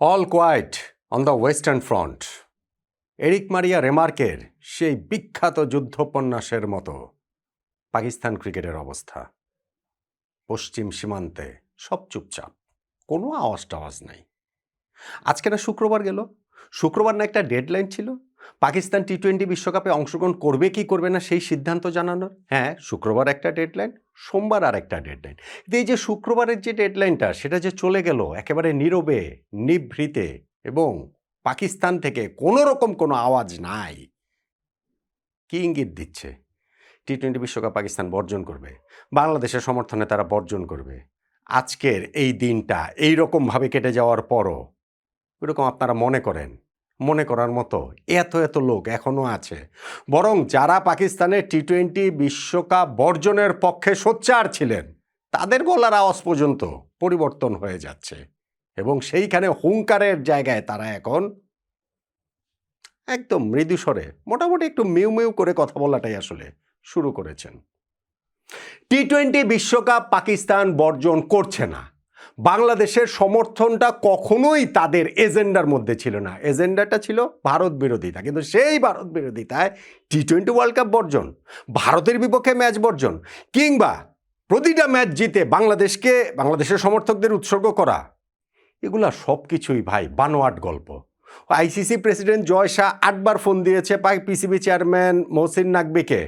All quiet on the western front Erich Maria রেমার্কের সেই বিখ্যাত যুদ্ধোপন্যাসের মতো। পাকিস্তান ক্রিকেটের অবস্থা। পশ্চিম সীমান্তে সব চুপচাপ, কোনো আওয়াজ টাওয়াজ নাই। আজকে না শুক্রবার গেল। শুক্রবার না একটা ডেডলাইন ছিল। পাকিস্তান টি টোয়েন্টি বিশ্বকাপে অংশগ্রহণ করবে কি করবে না সেই সিদ্ধান্ত জানানোর। হ্যাঁ শুক্রবার একটা ডেডলাইন। সোমবার আর একটা ডেডলাইন এই যে শুক্রবারের যে ডেডলাইনটা সেটা যে চলে গেল একেবারে নীরবে, নিভৃতে এবং পাকিস্তান থেকে কোনো রকম কোনো আওয়াজ নাই, কি ইঙ্গিত দিচ্ছে? টি টোয়েন্টি বিশ্বকাপ পাকিস্তান বর্জন করবে, বাংলাদেশের সমর্থনে তারা বর্জন করবে, আজকের এই দিনটা এই রকমভাবে কেটে যাওয়ার পরও, এরকম আপনারা মনে করেন? মনে করার মতো। এত এত লোক এখনও আছে। বরং যারা পাকিস্তানের টি টোয়েন্টি বিশ্বকাপ বর্জনের পক্ষে সোচ্চার ছিলেন, তাদের গলার আওয়াজ পর্যন্ত পরিবর্তন হয়ে যাচ্ছে। এবং সেইখানে হুঙ্কারের জায়গায় তারা এখন একদম মৃদুস্বরে, মোটামুটি একটু মিউ মিউ করে কথা বলাটাই আসলে শুরু করেছেন। টি টোয়েন্টি বিশ্বকাপ পাকিস্তান বর্জন করছে না। বাংলাদেশের সমর্থনটা কখনোই তাদের এজেন্ডার মধ্যে ছিল না। এজেন্ডাটা ছিল ভারত বিরোধিতা। কিন্তু সেই ভারত বিরোধিতায় টি টোয়েন্টি ওয়ার্ল্ড কাপ বর্জন, ভারতের বিপক্ষে ম্যাচ বর্জন, কিংবা প্রতিটা ম্যাচ জিতে বাংলাদেশকে, বাংলাদেশের সমর্থকদের উৎসর্গ করা, এগুলা সব কিছুই ভাই বানোয়াট গল্প। আইসিসি প্রেসিডেন্ট জয় শাহ আটবার ফোন দিয়েছে পিসিবি চেয়ারম্যান মহসিন নাকবিকে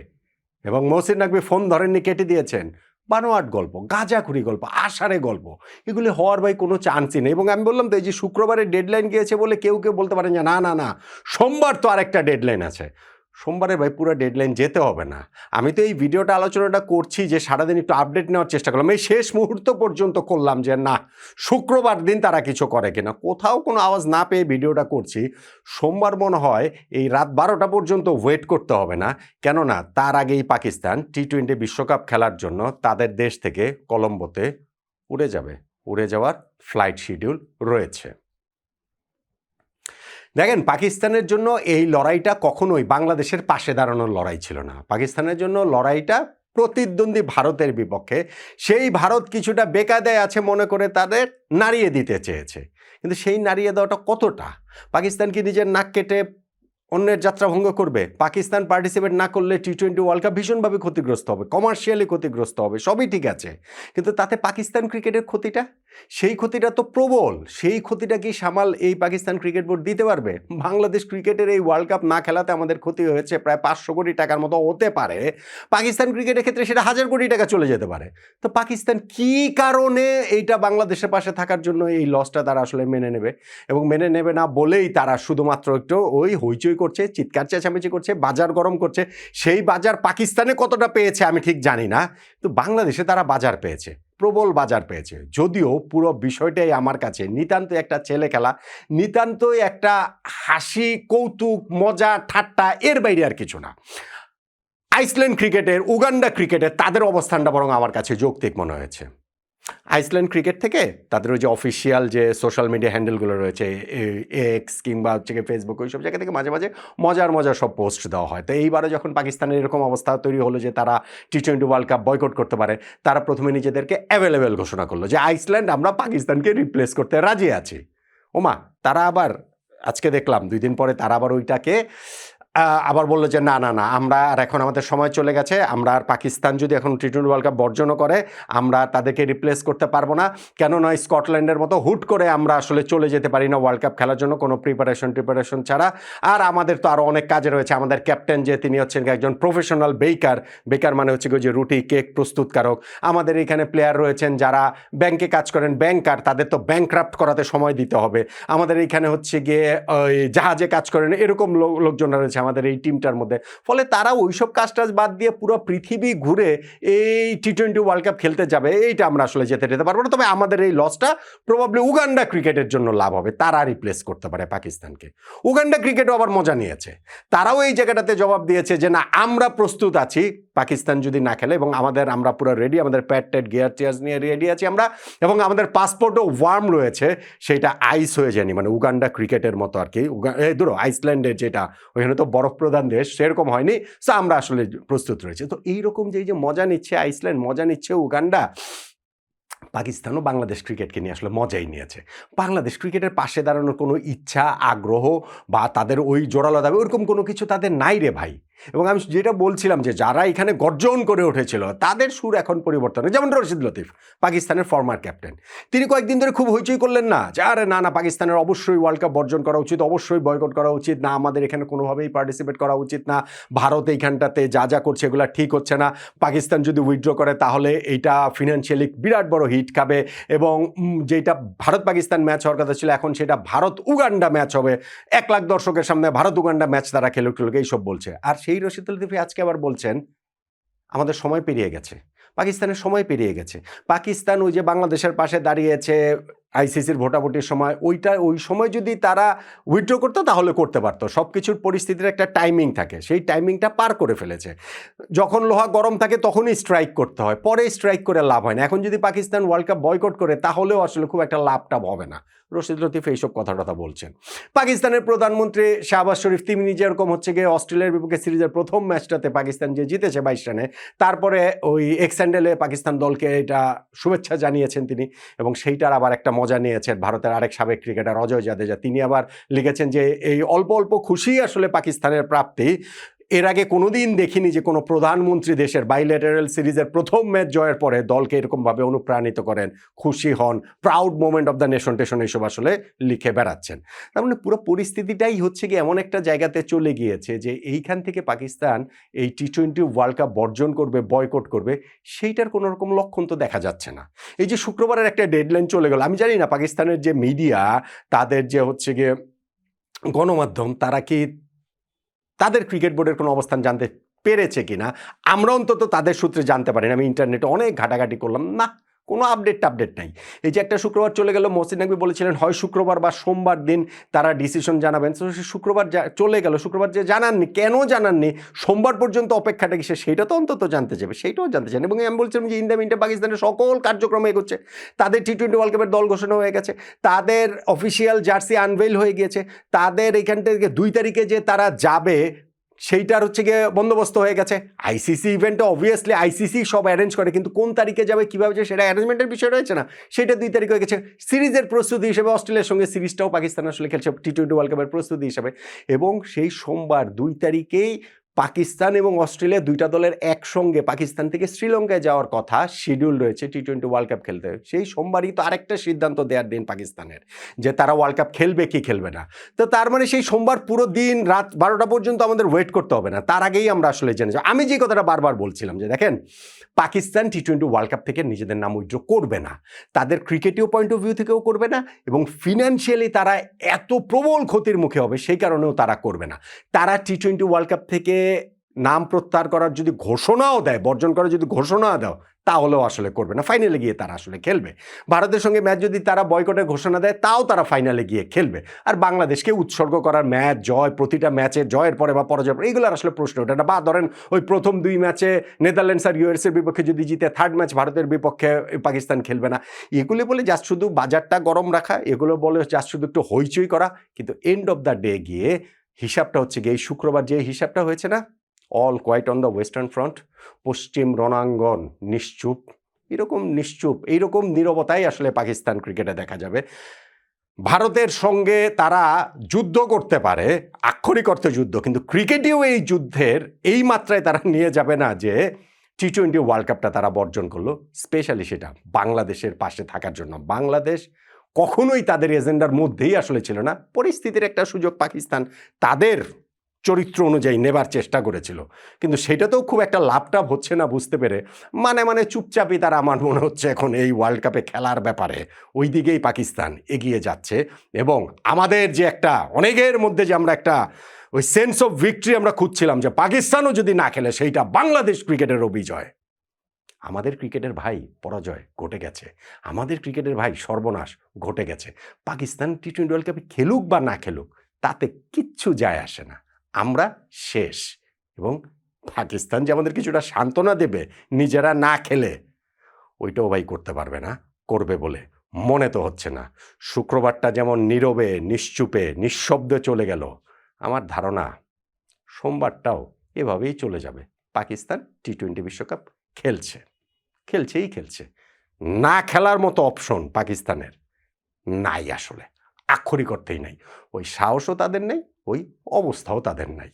এবং মহসিন নাকবি ফোন ধরেননি, কেটে দিয়েছেন। বানোয়াট গল্প, গাঁজাখুরি গল্প, আষাঢ়ে গল্প, এগুলি হওয়ার ভাই কোনো চান্সই নেই। এবং আমি বললাম তো, এই যে শুক্রবারে ডেডলাইন গিয়েছে বলে কেউ কেউ বলতে পারেন যে, না না না, সোমবার তো আরেকটা ডেডলাইন আছে। সোমবারে ভাই পুরো ডেডলাইন যেতে হবে না। আমি তো এই ভিডিওটা, আলোচনাটা করছি যে সারাদিন একটু আপডেট নেওয়ার চেষ্টা করলাম। এই শেষ মুহূর্ত পর্যন্ত করলাম যে, না, শুক্রবার দিন তারা কিছু করে কিনা। কোথাও কোনো আওয়াজ না পেয়ে ভিডিওটা করছি। সোমবার মনে হয় এই রাত বারোটা পর্যন্ত ওয়েট করতে হবে না। কেননা তার আগেই পাকিস্তান টি টোয়েন্টি বিশ্বকাপ খেলার জন্য তাদের দেশ থেকে কলম্বোতে উড়ে যাবে। উড়ে যাওয়ার ফ্লাইট শিডিউল রয়েছে। দেখেন, পাকিস্তানের জন্য এই লড়াইটা কখনোই বাংলাদেশের পাশে দাঁড়ানোর লড়াই ছিল না। পাকিস্তানের জন্য লড়াইটা প্রতিদ্বন্দ্বী ভারতের বিপক্ষে। সেই ভারত কিছুটা বেকায়দায় আছে মনে করে তাদের নাড়িয়ে দিতে চেয়েছে। কিন্তু সেই নাড়িয়ে দেওয়াটা কতটা? পাকিস্তান কি নিজের নাক কেটে অন্যের যাত্রা ভঙ্গ করবে? পাকিস্তান পার্টিসিপেট না করলে টি টোয়েন্টি ওয়ার্ল্ড কাপ ভীষণভাবে ক্ষতিগ্রস্ত হবে কমার্শিয়ালি ক্ষতিগ্রস্ত হবে, সবই ঠিক আছে। কিন্তু তাতে পাকিস্তান ক্রিকেটের ক্ষতিটা? সেই ক্ষতিটা তো প্রবল। সেই ক্ষতিটা কি সামাল এই পাকিস্তান ক্রিকেট বোর্ড দিতে পারবে? বাংলাদেশ ক্রিকেটের এই ওয়ার্ল্ড কাপ না খেলাতে আমাদের ক্ষতি হয়েছে প্রায় পাঁচশো কোটি টাকার মতো হতে পারে। পাকিস্তান ক্রিকেটের ক্ষেত্রে সেটা হাজার কোটি টাকা চলে যেতে পারে। তো পাকিস্তান কি কারণে এইটা বাংলাদেশের পাশে থাকার জন্য এই লসটা তারা আসলে মেনে নেবে? এবং মেনে নেবে না বলেই তারা শুধুমাত্র একটু ওই হইচই করছে, চিৎকার চেঁচামেচি করছে, বাজার গরম করছে। সেই বাজার পাকিস্তানে কতটা পেয়েছে আমি ঠিক জানি না। তো বাংলাদেশে তারা বাজার পেয়েছে। প্রবল বাজার পেয়েছে। যদিও পুরো বিষয়টাই আমার কাছে নিতান্তই একটা ছেলে খেলা নিতান্তই একটা হাসি, কৌতুক, মজা, ঠাট্টা এর বাইরে আর কিছু না। আইসল্যান্ড ক্রিকেটের, উগান্ডা ক্রিকেটের তাদের অবস্থানটা বরং আমার কাছে যৌক্তিক মনে হয়েছে। আইসল্যান্ড ক্রিকেট থেকে তাদের ওই যে অফিসিয়াল যে সোশ্যাল মিডিয়া হ্যান্ডেলগুলো রয়েছে এক্স কিংবা হচ্ছে ফেসবুক ওই সব জায়গা থেকে মাঝে মাঝে মজার মজার সব পোস্ট দেওয়া হয়। তো এইবারে যখন পাকিস্তানের এরকম অবস্থা তৈরি হলো যে তারা T twenty world cup boycott করতে পারে, তারা প্রথমে নিজেদেরকে অ্যাভেলেবেল ঘোষণা করল যে আইসল্যান্ড আমরা পাকিস্তানকে রিপ্লেস করতে রাজি আছি। ওমা, তারা আবার, আজকে দেখলাম দুই দিন পরে তারা আবার ওইটাকে আবার বলল যে, না না না, আমরা আর এখন আমাদের সময় চলে গেছে, আমরা আর পাকিস্তান যদি এখন টি টোয়েন্টি ওয়ার্ল্ড কাপ বর্জনও করে, আমরা তাদেরকে রিপ্লেস করতে পারব না। কেননা স্কটল্যান্ডের মতো হুট করে আমরা আসলে চলে যেতে পারি না ওয়ার্ল্ড কাপ খেলার জন্য, কোনো প্রিপারেশন টিপারেশন ছাড়া। আর আমাদের তো আরও অনেক কাজে রয়েছে। আমাদের ক্যাপ্টেন যে, তিনি হচ্ছেন একজন প্রফেশনাল বেকার বেকার মানে হচ্ছে যে, রুটি কেক প্রস্তুতকারক। আমাদের এখানে প্লেয়ার রয়েছেন যারা ব্যাংকে কাজ করেন ব্যাংকার তাদের তো ব্যাংক্রাফ্ট করাতে সময় দিতে হবে। আমাদের এখানে হচ্ছে গিয়ে জাহাজে কাজ করেন, এরকম লোকজন রয়েছে আমাদের এই টিমটার মধ্যে। ফলে তারা ওইসব কাজ টাজ বাদ দিয়ে পুরো পৃথিবী ঘুরে এই টি টোয়েন্টি ওয়ার্ল্ড কাপ খেলতে যাবে, এইটা আমরা আসলে যেতে যেতে পারব না। তবে আমাদের এই লসটা প্রবাবলি উগান্ডা ক্রিকেটের জন্য লাভ হবে, তারা রিপ্লেস করতে পারে পাকিস্তানকে। উগান্ডা ক্রিকেটও আবার মজা নিয়েছে। তারাও এই জায়গাটাতে জবাব দিয়েছে যে, না, আমরা প্রস্তুত আছি পাকিস্তান যদি না খেলে এবং আমাদের, আমরা পুরো রেডি আমাদের প্যাড ট্যাড গিয়ার টিয়ার্স নিয়ে রেডি আছি আমরা এবং আমাদের পাসপোর্টও ওয়ার্ম রয়েছে, সেটা আইস হয়ে যায়নি। মানে উগান্ডা ক্রিকেটের মতো আর কি। ধরো আইসল্যান্ডের যেটা, ওইখানে তো বরফ প্রধান দেশ, সেরকম হয়নি। সো আমরা আসলে প্রস্তুত রয়েছে। তো এইরকম যে যে মজা নিচ্ছে আইসল্যান্ড মজা নিচ্ছে উগান্ডা, পাকিস্তানও বাংলাদেশ ক্রিকেটকে নিয়ে আসলে মজাই নিয়েছে। বাংলাদেশ ক্রিকেটের পাশে দাঁড়ানোর কোনো ইচ্ছা, আগ্রহ বা তাদের ওই জোরালো দাবি, ওরকম কোনো কিছু তাদের নাই রে ভাই। এবং আমি যেটা বলছিলাম যে যারা এখানে গর্জন করে উঠেছিল, তাদের সুর এখন পরিবর্তন যেমন রশিদ লতিফ, পাকিস্তানের ফর্মার ক্যাপ্টেন তিনি কয়েকদিন ধরে খুব হইচই করলেন না যে, আরে না না, পাকিস্তানের অবশ্যই ওয়ার্ল্ড কাপ বর্জন করা উচিত, অবশ্যই বয়কট করা উচিত। না, আমাদের এখানে কোনোভাবেই পার্টিসিপেট করা উচিত না। ভারত এইখানটাতে যা যা করছে এগুলো ঠিক হচ্ছে না। পাকিস্তান যদি উইথড্র করে, তাহলে এইটা ফিনান্সিয়ালি বিরাট বড় হিট খাবে। এবং যেটা ভারত পাকিস্তান ম্যাচ হওয়ার কথা ছিল, এখন সেটা ভারত উগান্ডা ম্যাচ হবে। এক লাখ দর্শকের সামনে ভারত উগান্ডা ম্যাচ তারা খেলুক খেলুক এইসব বলছে। আর সেই রশিদ লতিফি আজকে আবার বলছেন, আমাদের সময় পেরিয়ে গেছে। পাকিস্তানের সময় পেরিয়ে গেছে। পাকিস্তান ওই যে বাংলাদেশের পাশে দাঁড়িয়েছে আইসিসির ভোটাভুটির সময়, ওইটা, ওই সময় যদি তারা উইথড্র করতো তাহলে করতে পারতো। সব কিছুর পরিস্থিতির একটা টাইমিং থাকে। সেই টাইমিংটা পার করে ফেলেছে। যখন লোহা গরম থাকে তখনই স্ট্রাইক করতে হয়। পরে স্ট্রাইক করে লাভ হয় না। এখন যদি পাকিস্তান ওয়ার্ল্ড কাপ বয়কট করে তাহলেও আসলে খুব একটা লাভ টাভ হবে না। রশিদ লতিফ এইসব কথা টথা বলছেন। পাকিস্তানের প্রধানমন্ত্রী শাহবাজ শরীফ, তিনি নিজে এরকম হচ্ছে গিয়ে অস্ট্রেলিয়ার বিপক্ষে সিরিজের প্রথম ম্যাচটাতে পাকিস্তান যে জিতেছে বাইশ রানে, তারপরে ওই এক্স্যান্ডেলে পাকিস্তান দলকে এটা শুভেচ্ছা জানিয়েছেন তিনি এবং সেইটার আবার একটা মজা নিয়েছেন ভারতের আরেক সাবেক ক্রিকেটার অজয় জাদেজা। তিনি আবার লিখেছেন যে, এই অল্প অল্প খুশি আসলে পাকিস্তানের প্রাপ্তি। এর আগে কোনোদিন দেখিনি যে কোনো প্রধানমন্ত্রী দেশের বাইলেটারাল সিরিজের প্রথম ম্যাচ জয়ের পরে দলকে এরকমভাবে অনুপ্রাণিত করেন, খুশি হন proud moment of the nation station এইসব আসলে লিখে বেড়াচ্ছেন। তার মানে পুরো পরিস্থিতিটাই হচ্ছে কি এমন একটা জায়গাতে চলে গিয়েছে যে এইখান থেকে পাকিস্তান এই টি টোয়েন্টি ওয়ার্ল্ড কাপ বর্জন করবে বয়কট করবে, সেইটার কোনো রকম লক্ষণ তো দেখা যাচ্ছে না। এই যে শুক্রবারের একটা ডেডলাইন চলে গেল, আমি জানি না, পাকিস্তানের যে মিডিয়া তাদের যে হচ্ছে গিয়ে গণমাধ্যম, তারা কি তাদের ক্রিকেট বোর্ডের কোনো অবস্থান জানতে পেরেছে কিনা? আমরা অন্তত তাদের সূত্রে জানতে পারি আমি ইন্টারনেটে অনেক ঘাটাঘাটি করলাম। না কোনো আপডেট আপডেট নাই। এই যে একটা শুক্রবার চলে গেল মসিদ নাকবি বলেছিলেন, হয় শুক্রবার বা সোমবার দিন তারা ডিসিশন জানাবেন। তো সে শুক্রবার চলে গেল, শুক্রবার যে জানাননি, কেন জানাননি, সোমবার পর্যন্ত অপেক্ষাটা কিসে সেটা তো অন্তত জানতে চাইবে সেইটাও জানতে চান এবং আমি বলছিলাম যে ইন্ডিয়া মিন্টে পাকিস্তানের সকল কার্যক্রম এগোচ্ছে। তাদের টি টোয়েন্টি ওয়ার্ল্ড কাপের দল ঘোষণা হয়ে গেছে, তাদের অফিসিয়াল জার্সি আনভেল হয়ে গিয়েছে, তাদের এখান থেকে দুই তারিখে যে তারা যাবে সেইটার হচ্ছে গিয়ে বন্দোবস্ত হয়ে গেছে। আইসিসি ইভেন্টে অবভিয়াসলি আইসিসি সব অ্যারেঞ্জ করে, কিন্তু কোন তারিখে যাবে, কীভাবে যাবে সেটা অ্যারেঞ্জমেন্টের বিষয় রয়েছে না। সেটা দুই তারিখ হয়ে গেছে। সিরিজের প্রস্তুতি হিসেবে অস্ট্রেলিয়ার সঙ্গে সিরিজটাও পাকিস্তান আসলে খেলছে টি টোয়েন্টি ওয়ার্ল্ড কাপের প্রস্তুতি হিসেবে। এবং সেই সোমবার দুই তারিখেই পাকিস্তান এবং অস্ট্রেলিয়া দুইটা দলের একসঙ্গে পাকিস্তান থেকে শ্রীলঙ্কায় যাওয়ার কথা শিডিউল রয়েছে টি টোয়েন্টি ওয়ার্ল্ড কাপ খেলতে। সেই সোমবারই তো আরেকটা সিদ্ধান্ত দেওয়ার দিন পাকিস্তানের, যে তারা ওয়ার্ল্ড কাপ খেলবে কি খেলবে না। তো তার মানে সেই সোমবার পুরো দিন রাত বারোটা পর্যন্ত আমাদের ওয়েট করতে হবে না। তার আগেই আমরা আসলে জেনে যাব আমি যে কথাটা বারবার বলছিলাম যে দেখেন, Pakistan T twenty world cup থেকে নিজেদের নাম উইথড্র করবে না। তাদের ক্রিকেটীয় পয়েন্ট অফ ভিউ থেকেও করবে না এবং ফিনান্সিয়ালি তারা এত প্রবল ক্ষতির মুখে হবে সেই কারণেও তারা করবে না। তারা টি টোয়েন্টি ওয়ার্ল্ড কাপ থেকে নাম প্রত্যাহার করার যদি ঘোষণাও দেয়, বর্জন করার যদি ঘোষণাও দাও, তাহলেও আসলে করবে না। ফাইনালে গিয়ে তারা আসলে খেলবে। ভারতের সঙ্গে ম্যাচ যদি তারা বয়কটের ঘোষণা দেয়, তাও তারা ফাইনালে গিয়ে খেলবে। আর বাংলাদেশকে উৎসর্গ করার ম্যাচ জয়, প্রতিটা ম্যাচে জয়ের পরে বা পরাজয়ের পরে এগুলোর আসলে প্রশ্ন ওঠে না। বা ধরেন ওই প্রথম দুই ম্যাচে নেদারল্যান্ডস আর ইউএস এর বিপক্ষে যদি জিতে থার্ড ম্যাচ ভারতের বিপক্ষে পাকিস্তান খেলবে না। এগুলি বলে জাস্ট শুধু বাজারটা গরম রাখা, এগুলো বলে জাস্ট শুধু একটু হইচই করা। কিন্তু এন্ড অফ দ্য ডে গিয়ে হিসাবটা হচ্ছে গিয়ে এই শুক্রবার যে হিসাবটা হয়েছে না? All quiet on the western front পশ্চিম রণাঙ্গন নিশ্চুপ, এরকম নিশ্চুপ, এইরকম নীরবতাই আসলে পাকিস্তান ক্রিকেটে দেখা যাবে। ভারতের সঙ্গে তারা যুদ্ধ করতে পারে, আক্ষরিক অর্থে যুদ্ধ, কিন্তু ক্রিকেটেও এই যুদ্ধের এই মাত্রায় তারা নিয়ে যাবে না যে টি টোয়েন্টি ওয়ার্ল্ড কাপটা তারা বর্জন করল স্পেশালি সেটা বাংলাদেশের পাশে থাকার জন্য। বাংলাদেশ কখনোই তাদের এজেন্ডার মধ্যেই আসলে ছিল না। পরিস্থিতির একটা সুযোগ পাকিস্তান তাদের চরিত্র অনুযায়ী নেবার চেষ্টা করেছিল। কিন্তু সেটাতেও খুব একটা লাভটাভ হচ্ছে না বুঝতে পেরে। মানে মানে চুপচাপই তারা আমার মনে হচ্ছে এখন এই ওয়ার্ল্ড কাপে খেলার ব্যাপারে। ওই দিকেই পাকিস্তান এগিয়ে যাচ্ছে এবং আমাদের যে একটা অনেকের মধ্যে যে আমরা একটা ওই সেন্স অফ ভিক্টরি আমরা খুঁজছিলাম যে পাকিস্তানও যদি না খেলে সেইটা বাংলাদেশ ক্রিকেটেরও বিজয় আমাদের ক্রিকেটের ভাই পরাজয়, ঘটে গেছে। আমাদের ক্রিকেটের ভাই সর্বনাশ, ঘটে গেছে। পাকিস্তান টি টোয়েন্টি ওয়ার্ল্ড কাপে খেলুক বা না খেলুক, তাতে কিচ্ছু যায় আসে না। আমরা শেষ। এবং পাকিস্তান যে আমাদের কিছুটা সান্ত্বনা দেবে, নিজেরা না খেলে, ওইটাও ভাই করতে পারবে না, করবে বলে মনে তো হচ্ছে না। শুক্রবারটা যেমন নীরবে, নিশ্চুপে, নিঃশব্দে চলে গেল, আমার ধারণা সোমবারটাও এভাবেই চলে যাবে। পাকিস্তান টি টোয়েন্টি বিশ্বকাপ খেলছে। খেলছেই খেলছে। না খেলার মতো অপশন পাকিস্তানের নাই আসলে। আক্ষরিক অর্থেই নাই। ওই সাহসও তাদের নেই, ওই অবস্থাও তাদের নাই।